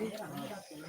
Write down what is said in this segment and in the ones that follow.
いい感じだったね。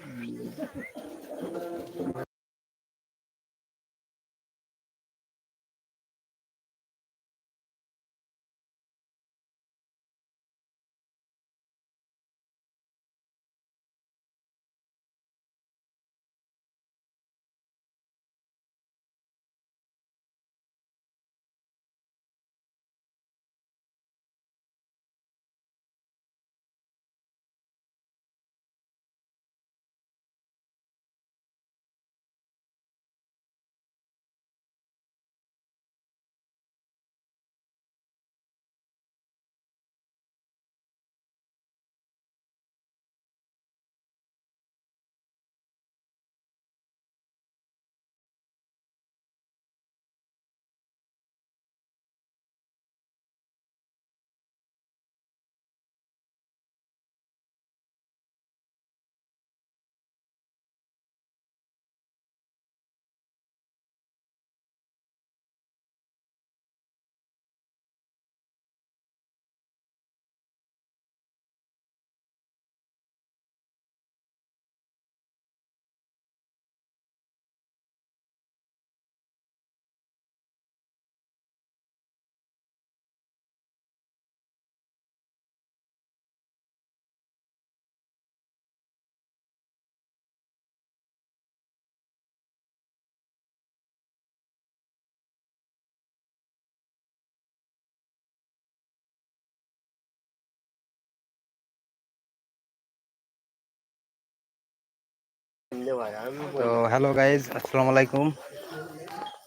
তো hello guys আসসালামু আলাইকুম।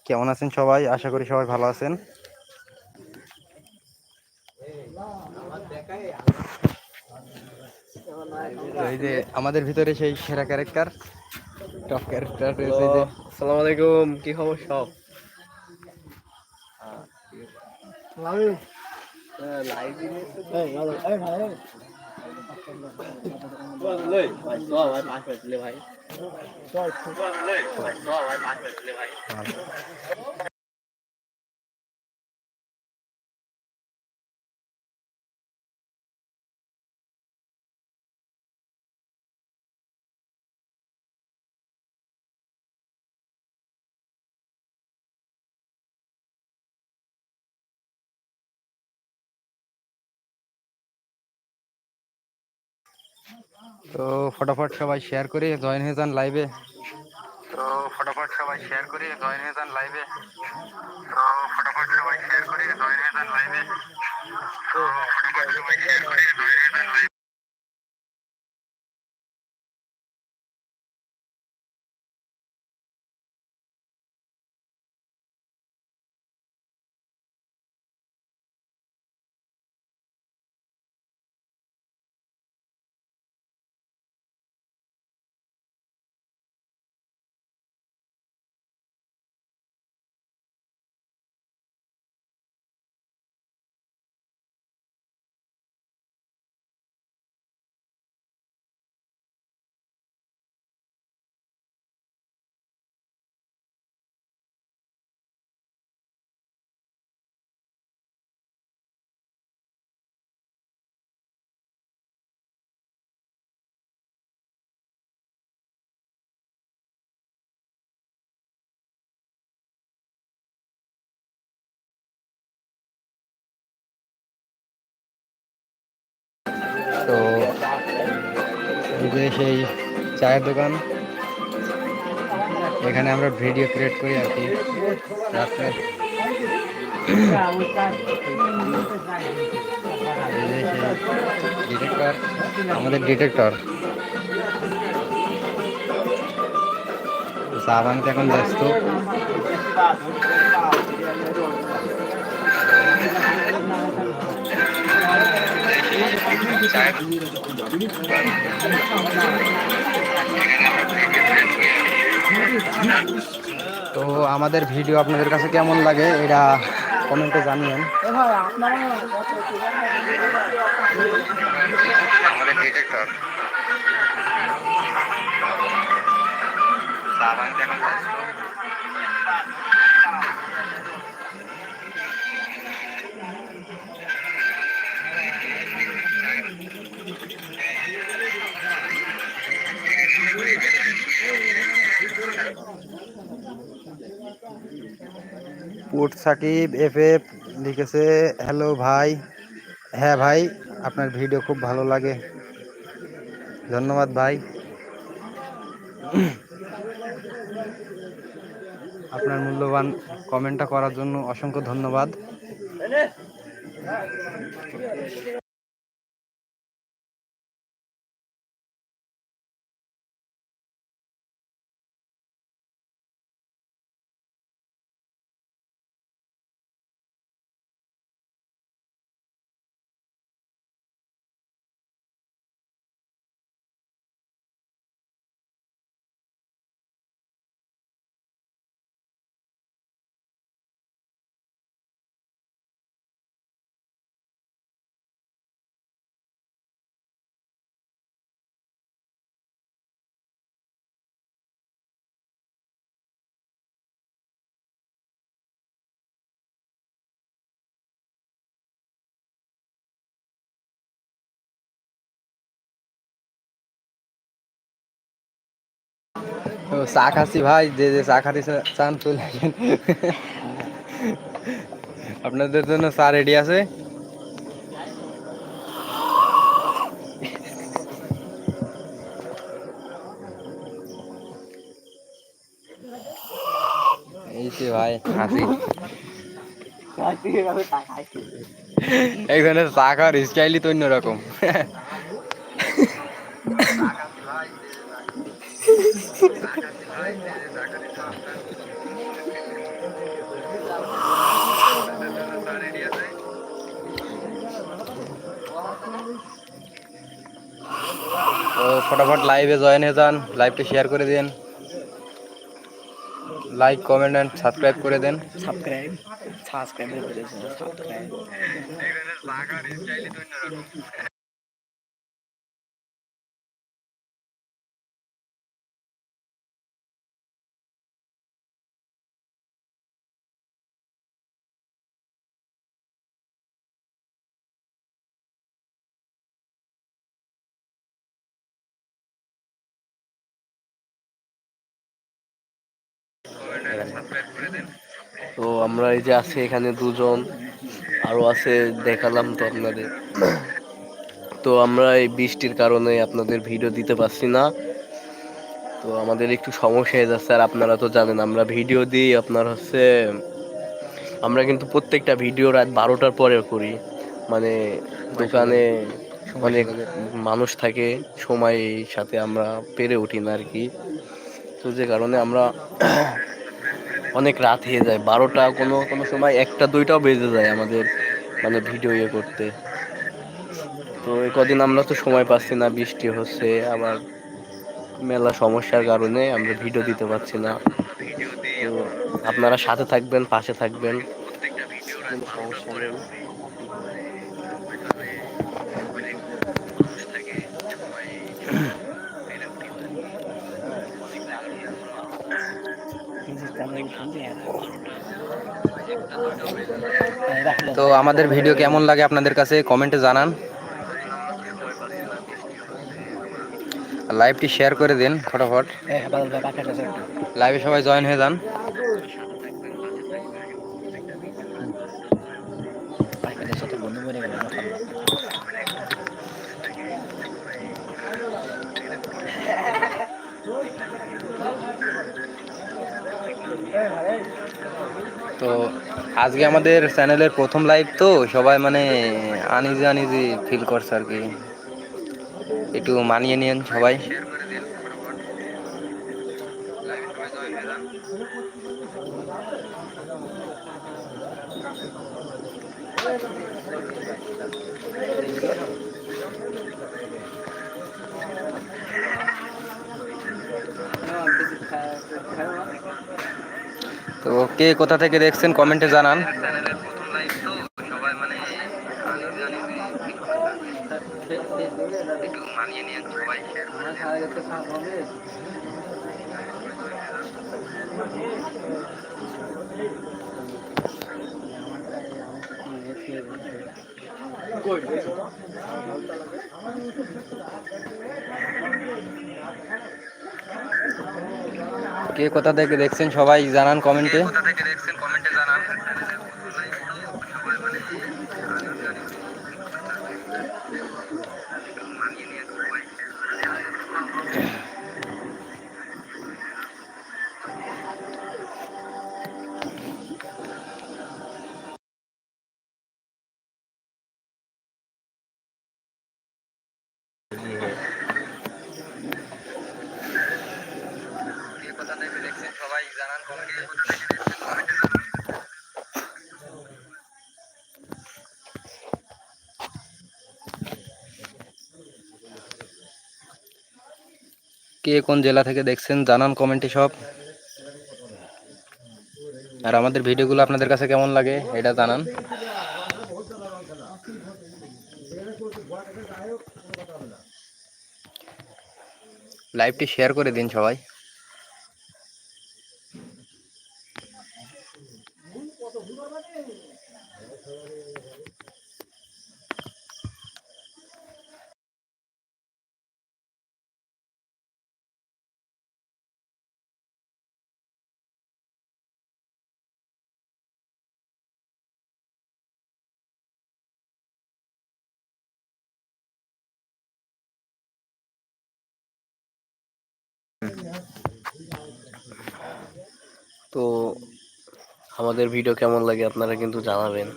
কেমন আছেন সবাই? আশা করি সবাই ভালো আছেন। এই যে আমাদের ভিতরে সেই সেরা ক্যারেক্টার টপ ক্যারেক্টার রয়েছে যে। আসসালামু আলাইকুম কি খবর সব? ভাই। 不好吃喂好吃不好 তো ফটাফট সবাই শেয়ার করে জয়েন হয়ে যান লাইভে তো ফটাফট সবাই শেয়ার করে জয়েন হয়ে যান লাইভে তো ফটাফট সবাই শেয়ার করে জয়েন হয়ে যান লাইভে তো ফটাফট সবাই শেয়ার করে জয়েন হয়ে যান লাইভে যে সেই চায়ের দোকান। এখানে আমরা ভিডিও ক্রিয়েট করি আর কি। রাত্রে। ডিটেক্টর আমাদের ডিটেক্টর চা বানাতে এখন ব্যস্ত। তো আমাদের ভিডিও আপনাদের কাছে কেমন লাগে এটা কমেন্টে জানিয়েন। পুট সাকিব এফ এফ লিখেছে হ্যালো ভাই। হ্যাঁ ভাই, আপনার ভিডিও খুব ভালো লাগে। ধন্যবাদ ভাই। আপনার মূল্যবান কমেন্টটা করার জন্য অসংখ্য ধন্যবাদ। চা খাচ্ছি ভাই যে যে চা খাতে চান চলে আসেন আপনাদের জন্য চা রেডি আছে? এই যে ভাই খাসি। এইখানে চা খাওয়ার স্টাইলই তো অন্যরকম। ফটাফট লাইভে জয়েন হয়ে যান লাইভটা শেয়ার করে দিন। লাইক কমেন্ট অ্যান্ড সাবস্ক্রাইব করে দেন। সাবস্ক্রাইব সাবস্ক্রাইব তো আমরা এই যে আছি এখানে দুজন, আরও আছে, দেখালাম তো আপনাদের। তো আমরা এই বৃষ্টির কারণে আপনাদের ভিডিও দিতে পারছি না। তো আমাদের একটু সমস্যা হয়ে যাচ্ছে, আর আপনারা তো জানেন, আমরা ভিডিও দিই আপনার হচ্ছে, আমরা কিন্তু প্রত্যেকটা ভিডিও রাত বারোটার পরে করি। মানে দোকানে অনেক মানুষ থাকে সময় সাথে আমরা পেরে উঠি না আর কি। তো যে কারণে আমরা অনেক রাত হয়ে যায়, বারোটা কোনো কোনো সময় একটা, দুইটাও বেজে যায় আমাদের মানে ভিডিও ইয়ে করতে। তো এই কদিন আমরা তো সময় পাচ্ছি না, বৃষ্টি হচ্ছে, আবার মেলা সমস্যার কারণে আমরা ভিডিও দিতে পারছি না। তো আপনারা সাথে থাকবেন, পাশে থাকবেন। সমস্যা তো আমাদের ভিডিও কেমন লাগে আপনাদের কাছে? কমেন্টে জানান। লাইভটি শেয়ার করে দিন ফটাফট। লাইভে সবাই জয়েন হয়ে যান। তো আজকে আমাদের চ্যানেলের প্রথম লাইভ তো, সবাই মানে আনিজি আনিজি ফিল করছে আর কি। একটু মানিয়ে নিন সবাই। তো কে কোথা থেকে দেখছেন কমেন্টে জানান। কে কোথা থেকে দেখছেন সবাই জানান কমেন্টে। কে কোন জেলা থেকে দেখছেন, জানান কমেন্টে সব। আর আমাদের ভিডিওগুলো আপনাদের কাছে কেমন লাগে, এটা জানান। লাইভটি শেয়ার করে দিন সবাই। তো আমাদের ভিডিও কেমন লাগে আপনারা কিন্তু জানাবেন।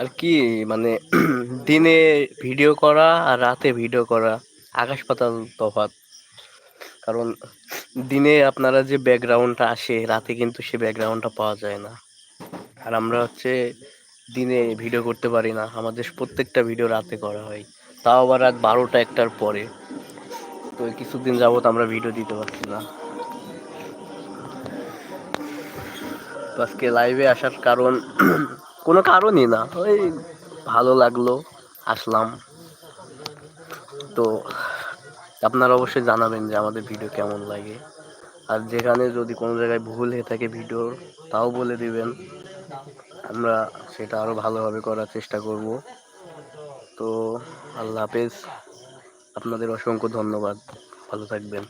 আর কি মানে দিনে ভিডিও করা আর রাতে ভিডিও করা, আকাশ পাতাল তফাৎ। কারণ দিনে আপনারা যে ব্যাকগ্রাউন্ডটা আসে, রাতে কিন্তু সে ব্যাকগ্রাউন্ডটা পাওয়া যায় না। আর আমরা হচ্ছে দিনে ভিডিও করতে পারি না, আমাদের প্রত্যেকটা ভিডিও রাতে করা হয়। তাও আবার রাত বারোটা একটার পরে। তো কিছুদিন যাবত আমরা ভিডিও দিতে পারছি না। আজকে লাইভে আসার কারণ, কোনো কারণই না। ওই ভালো লাগল, আসলাম। তো আপনারা অবশ্যই জানাবেন যে আমাদের ভিডিও কেমন লাগে। আর যেখানে যদি কোনো জায়গায় ভুল হয়ে থাকে ভিডিওর তাও বলে দিবেন। আমরা সেটা আরও ভালোভাবে করার চেষ্টা করব। তো আল্লাহ হাফেজ। আপনাদের অসংখ্য ধন্যবাদ। ভালো থাকবেন।